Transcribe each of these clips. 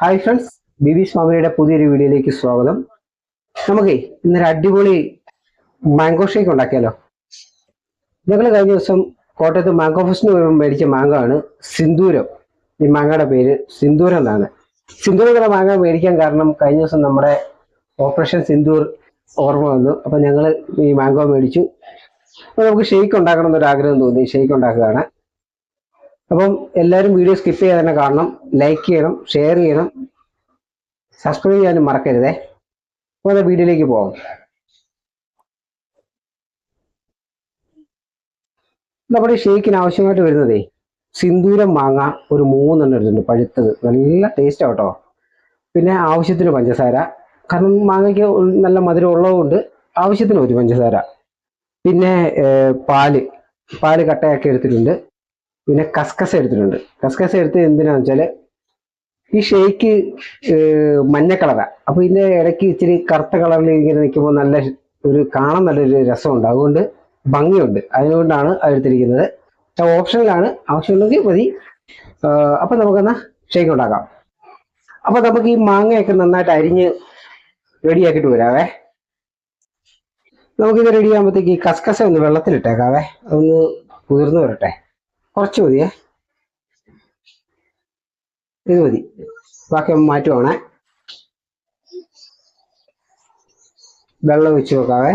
Hi friends ബിബി സ്വാമിയുടെ പുതിയൊരു വീഡിയോയിലേക്ക് സ്വാഗതം. നമുക്ക് ഇന്നൊരു അടിപൊളി മാംഗോ ഷേക്ക് ഉണ്ടാക്കിയാലോ? ഞങ്ങൾ കഴിഞ്ഞ ദിവസം കോട്ടയത്ത് മാംഗോ ഫെസ്റ്റിന് പോയി മേടിച്ച മാംഗോ ആണ് സിന്ദൂരം. ഈ മാങ്ങയുടെ പേര് സിന്ദൂരം എന്നാണ്. സിന്ദൂരം എന്നുള്ള മാങ്ങ മേടിക്കാൻ കാരണം കഴിഞ്ഞ ദിവസം നമ്മുടെ ഓപ്പറേഷൻ സിന്ദൂർ ഓർമ്മ വന്നു. അപ്പം ഞങ്ങൾ ഈ മാംഗോ മേടിച്ചു. അപ്പോൾ നമുക്ക് ഷേക്ക് ഉണ്ടാക്കണം എന്നൊരു ആഗ്രഹം തോന്നി. ഷേക്ക് ഉണ്ടാക്കുകയാണ്. അപ്പം എല്ലാവരും വീഡിയോ സ്കിപ്പ് ചെയ്യാതെ തന്നെ കാണണം ലൈക്ക് ചെയ്യണം ഷെയർ ചെയ്യണം സബ്സ്ക്രൈബ് ചെയ്യാനും മറക്കരുതേ. അപ്പോൾ അത് വീഡിയോയിലേക്ക് പോകാം നമ്മുടെ ഈ ഷേക്കിന് ആവശ്യമായിട്ട് വരുന്നതേ സിന്ദൂരം മാങ്ങ ഒരു മൂന്നെണ്ണം എടുത്തിട്ടുണ്ട് പഴുത്തത്. നല്ല ടേസ്റ്റ് ആട്ടോ പിന്നെ ആവശ്യത്തിന് പഞ്ചസാര. കാരണം മാങ്ങയ്ക്ക് നല്ല മധുരം ഉള്ളതുകൊണ്ട് ആവശ്യത്തിന് ഒരു പഞ്ചസാര. പിന്നെ പാൽ. പാൽ കട്ടയാക്കി എടുത്തിട്ടുണ്ട്. പിന്നെ കസ്കസ എടുത്തിട്ടുണ്ട്. കസ്കസ എടുത്ത് എന്തിനാന്ന് വെച്ചാൽ ഈ ഷേക്ക് മഞ്ഞ കളറാ. അപ്പൊ ഇതിന്റെ ഇടയ്ക്ക് ഇച്ചിരി കറുത്ത കളറിൽ ഇങ്ങനെ നിൽക്കുമ്പോൾ നല്ല ഒരു കാണാൻ നല്ലൊരു രസമുണ്ട്. അതുകൊണ്ട് ഭംഗിയുണ്ട്. അതുകൊണ്ടാണ് അത് എടുത്തിരിക്കുന്നത്. ഓപ്ഷനിലാണ്. ആവശ്യമുണ്ടെങ്കിൽ മതി. അപ്പൊ നമുക്കെന്നാ ഷേക്ക് ഉണ്ടാക്കാം. അപ്പൊ നമുക്ക് ഈ മാങ്ങയൊക്കെ നന്നായിട്ട് അരിഞ്ഞ് റെഡിയാക്കിയിട്ട് വരാവേ. നമുക്കിത് റെഡി ആകുമ്പോഴത്തേക്ക് ഈ കസ്കസ ഒന്ന് വെള്ളത്തിലിട്ടേക്കാവേ. അതൊന്ന് കുതിർന്നു വരട്ടെ. കുറച്ച് മതിയേ. ഇത് മതി. ബാക്കി മാറ്റുവാണേ വെള്ളം വെച്ച് നോക്കാവേ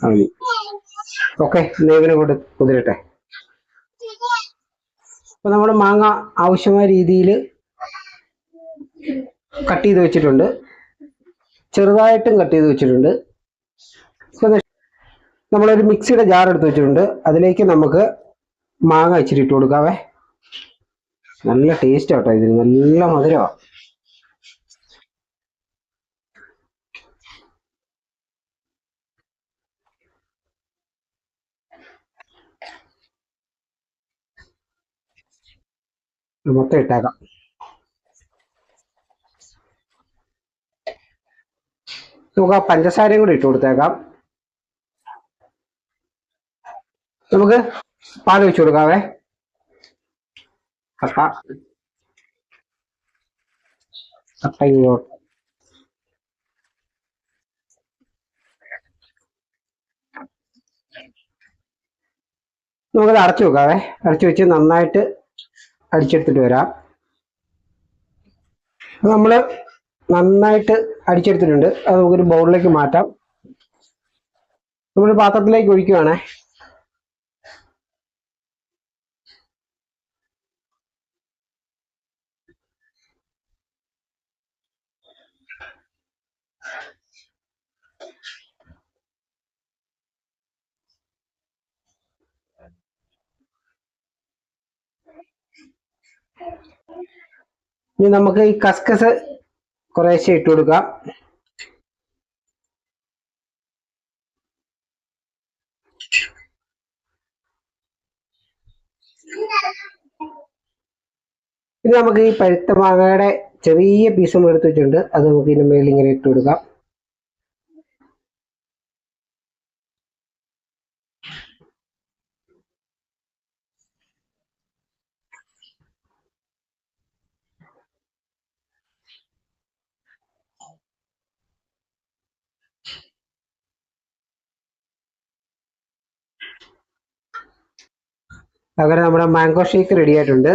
മതി. ഓക്കെ നെയ്വിനെ കൊണ്ട് കുതിരട്ടെ. അപ്പൊ നമ്മുടെ മാങ്ങ ആവശ്യമായ രീതിയിൽ കട്ട് ചെയ്ത് വെച്ചിട്ടുണ്ട്. ചെറുതായിട്ടും കട്ട് ചെയ്ത് വെച്ചിട്ടുണ്ട്. നമ്മളൊരു മിക്സിയുടെ ജാർ എടുത്ത് വെച്ചിട്ടുണ്ട്. അതിലേക്ക് നമുക്ക് മാങ്ങ ഇച്ചിരി ഇട്ട് കൊടുക്കാവേ. നല്ല ടേസ്റ്റ് ആട്ടോ ഇതിന്. നല്ല മധുരമാണ് മൊത്തം ഇട്ടേക്കാം. നമുക്ക് ആ പഞ്ചസാരയും കൂടി ഇട്ട് കൊടുത്തേക്കാം. നമുക്ക് പാൽ വെച്ചു കൊടുക്കാവേ. കട്ട ഇങ്ങോട്ട്. നമുക്കത് അടച്ചു വെക്കാവേ. അടച്ചു വെച്ച് നന്നായിട്ട് അടിച്ചെടുത്തിട്ട് വരാം. നമ്മൾ നന്നായിട്ട് അടിച്ചെടുത്തിട്ടുണ്ട്. അത് നമുക്കൊരു ബൗളിലേക്ക് മാറ്റാം. നമ്മൾ പാത്രത്തിലേക്ക് ഒഴിക്കുവാണേ. ഇനി നമുക്ക് ഈ കസ്കസ് കുറേശ്ശെ ഇട്ട് കൊടുക്കാം. ഇനി നമുക്ക് ഈ പഴുത്ത മാങ്ങയുടെ ചെറിയ പീസും എടുത്ത് വെച്ചിട്ടുണ്ട്. അത് നമുക്ക് ഇതിന് മേളിൽ ഇട്ട് കൊടുക്കാം. അങ്ങനെ നമ്മുടെ മാംഗോ ഷേക്ക് റെഡി ആയിട്ടുണ്ട്.